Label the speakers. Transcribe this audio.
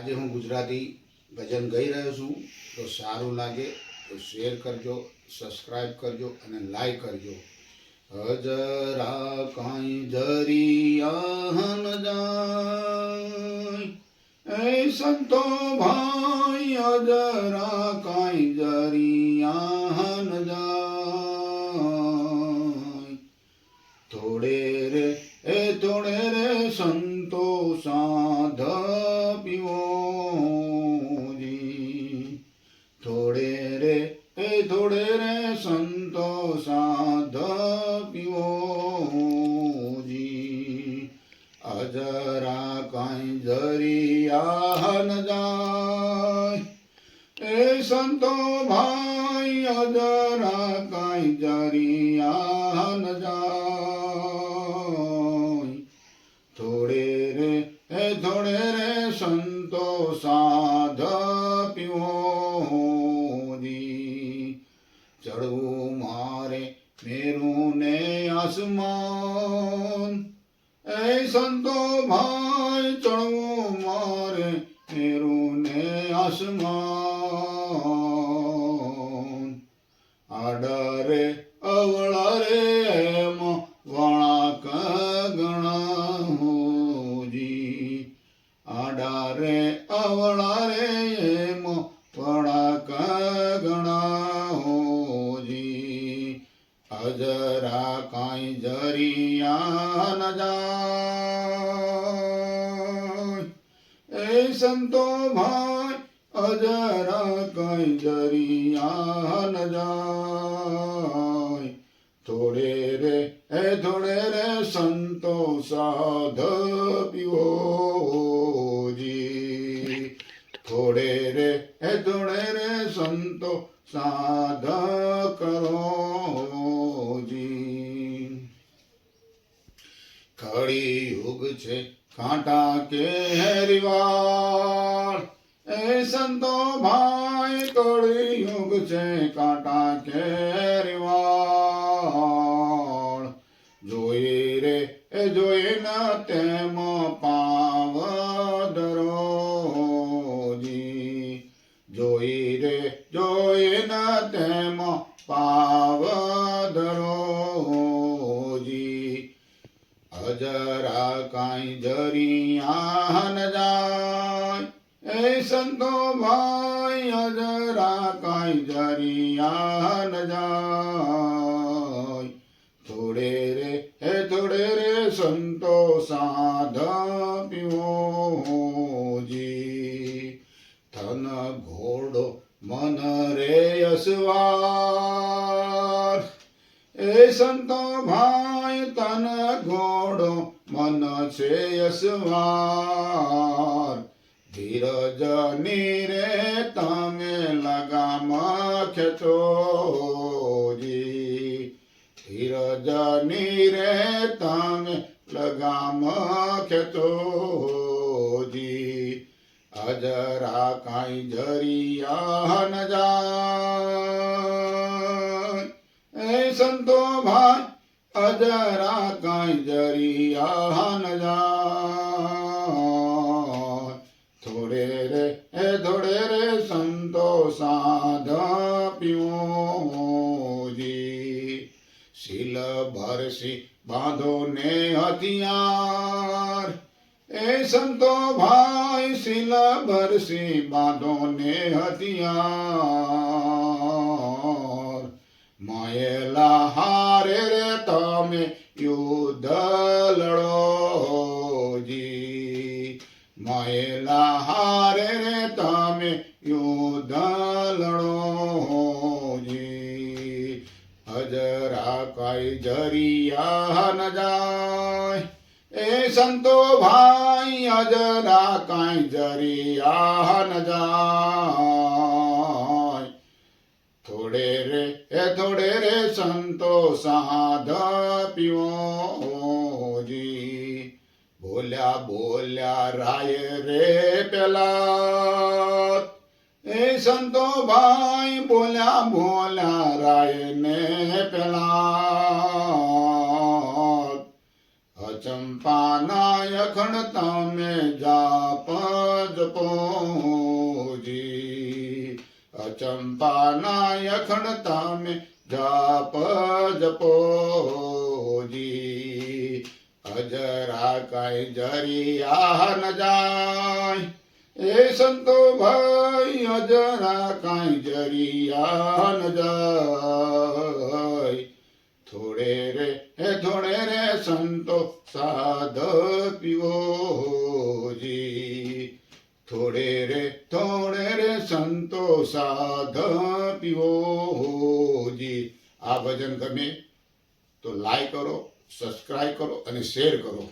Speaker 1: આજે હું ગુજરાતી ભજન ગાઈ રહ્યો છું, તો સારું લાગે તો શેર કરજો સબસ્ક્રાઈબ કરજો અને લાઈક કરજો. હજરા કાંઈ જરિયાન જાય, એ સંતો ભાઈ હજરા કાંઈ જરિયાન જાય. થોડે કાંઈ જરિયા ન જાય. એ સંતો ભાઈ, અજરા કાંઈ જરિયા ન જાય. થોડે રે, એ થોડે રે સંતો સાધ પીઓજી ચડવું મારે મેરું ને આસમાન આસમાન. આડરે, અવળરે વણાક ગણાહોજી આડારે, અવળારે એમ વણાક ગણાહોજી અજરા કાંઈ જરિયા ન જા સંતો ભાઈ અજરા કઈ જરિયા ન જાય. થોડે રે, એ થોડે રે સંતો સાધ પીઓજી થોડે રે, એ થોડે રે સંતો સાધ કરોજી કળી યુગ છે કાંટા કેરીવાળ એ સંતો ભાઈ કળી યુગ છે કાંટા કેરવાળ જોઈ રે, એ જોઈ ન તેમ પાવ દરોજી જોઈ રે, જોઈ ન તેમ પાવ દરોજી અજરા કાંઈ જરિયા ન જાય. એ સંતો ભાઈ અજરા કઈ જરિયા ન જાય. થોડે રે, હે થોડે રે સંતો સાધ પીઓજી તન ઘોડો મન રે અસવાર. એ સંતો ભાઈ તન ઘોડો મન છે યસવાર ધીરજ રે તમે લગામ ખેતોજી ધીરજની રે તમે લગામ ખેતોજી અજરા કાંઈ જરિયા ન જા એ સંતો ભાઈ અજરા કાંઈ જરિયા ન જાય થોડે રે એ થોડે રે સાધ પીઓજી શીલ ભરસી બાંધો ને હથિયાર. એ સંતો ભાઈ શીલ ભરસી બાંધો ને હથિયાર. માયેલા હારે રે તમે યુદ્ધ લડોજી હજરા કાંઈ જરિયા ન જાય. એ સંતો ભાઈ અજરા કાંઈ જરિયા ન જાય. થોડે રે, એ થોડે રે સંતો સાધ પીઓજી બોલ્યા બોલ્યા, રાય રે પેલા. એ સંતો ભાઈ બોલ્યા બોલ્યા રાય ને પેલા. અચંપાના અખંડ તમે જાપ જપોજી અચંપાના અખંડ તમે જાપ જપોજી અજરા કઈ જરિયા ન જાય. એ સંતો ભાઈ અજરા કાંઈ જરિયા ન જાય. થોડે રે હે થોડે રે સંતો સાધ પીવોજી થોડે રે થોડે રે સંતો સાધ પીવોજી આ ભજન ગમે તો લાઈક કરો સબસ્ક્રાઈબ કરો અને શેર કરો.